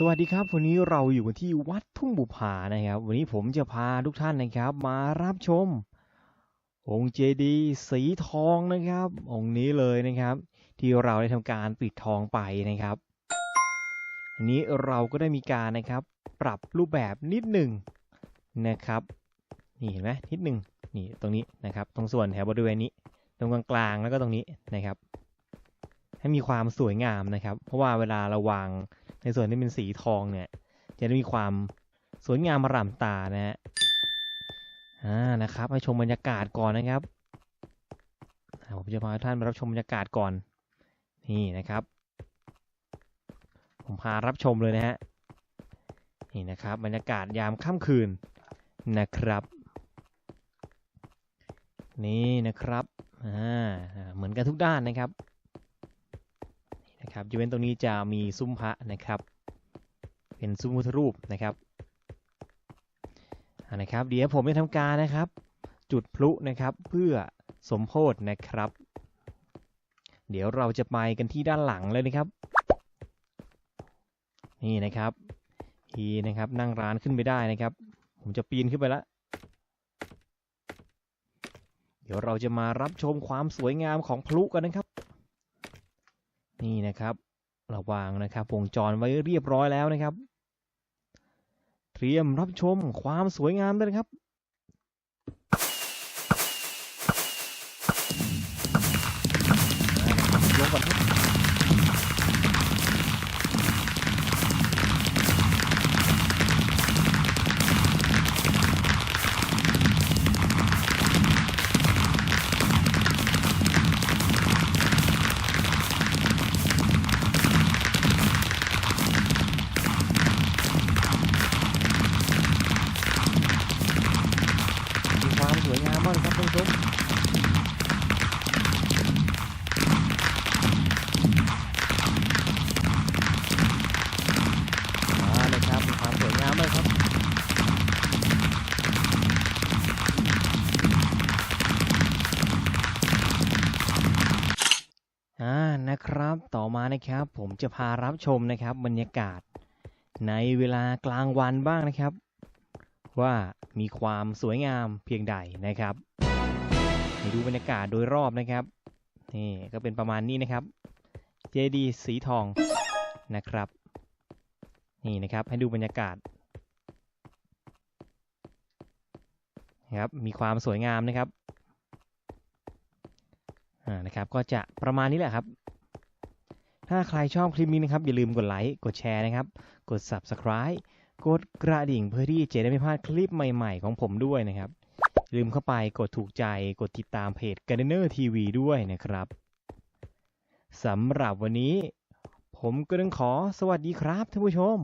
สวัสดีครับ วันนี้เราอยู่กันที่วัดทุ่งบุพานะครับ วันนี้ผมจะพาทุกท่านนะครับ มารับชม องค์เจดีย์สีทองนะครับ องค์นี้เลยนะครับ ที่เราได้ทำการปิดทองไปนะครับ อันนี้เราก็ได้มีการนะครับ ปรับรูปแบบนิดหนึ่งนะครับ นี่เห็นไหมนิดหนึ่งนี่ตรงนี้นะครับ ตรงส่วนแถวบริเวณนี้ ตรงกลางๆแล้วก็ตรงนี้นะครับ ให้มีความสวยงามนะครับ เพราะว่าเวลาเราวาง ในส่วนที่เป็นสีทองเนี่ย จะได้มีความสวยงามมาร่ำตานะฮะอ่านะครับให้ชมบรรยากาศก่อนนะครับผมจะพาท่านมารับชมบรรยากาศก่อน นี่นะครับ ผมพารับชมเลยนะฮะนี่นะครับ บรรยากาศยามค่ำคืนนะครับ นี่นะครับอ่าเหมือนกันทุกด้านนะครับ นะครับยกเว้นตรงนี้จะมีซุ้มพระนะครับ เป็นซุ้มพุทธรูปนะครับนะครับ เดี๋ยวผมจะทำการนะครับ จุดพลุนะครับเพื่อสมโพธนะครับ เดี๋ยวเราจะไปกันที่ด้านหลังเลยนะครับ นี่นะครับทีนะครับนั่งร้านขึ้นไปได้นะครับ ผมจะปีนขึ้นไปแล้วเดี๋ยวเราจะมารับชมความสวยงามของพลุกันนะครับ นะครับเราวางนะครับวงจรไว้เรียบร้อยแล้วนะครับ เตรียมรับชมความสวยงามเลยครับ สวยงามมากครับท่านผู้ชมมาเลยครับมีความสวยงามมากครับอ่านะครับต่อมานะครับผมจะพารับชมนะครับบรรยากาศในเวลากลางวันบ้างนะครับ ว่า มีความสวยงามเพียงใดนะครับให้ดูบรรยากาศโดยรอบนะครับนี่ก็เป็นประมาณนี้นะครับ เจดีย์สีทองนะครับ นี่นะครับให้ดูบรรยากาศนะครับมีความสวยงามนะครับอ่านะครับ ก็จะประมาณนี้แหละครับ ถ้าใครชอบคลิปนี้นะครับ อย่าลืมกดไลค์กดแชร์นะครับ กด Subscribe กดกระดิ่งเพื่อที่จะได้ไม่พลาดคลิปใหม่ๆของผมด้วยนะครับลืมเข้าไปกดถูกใจกดติดตามเพจ g a r d e n e r TV ด้วยนะครับสำหรับวันนี้ ผมก็ต้องขอสวัสดีครับท่านผู้ชม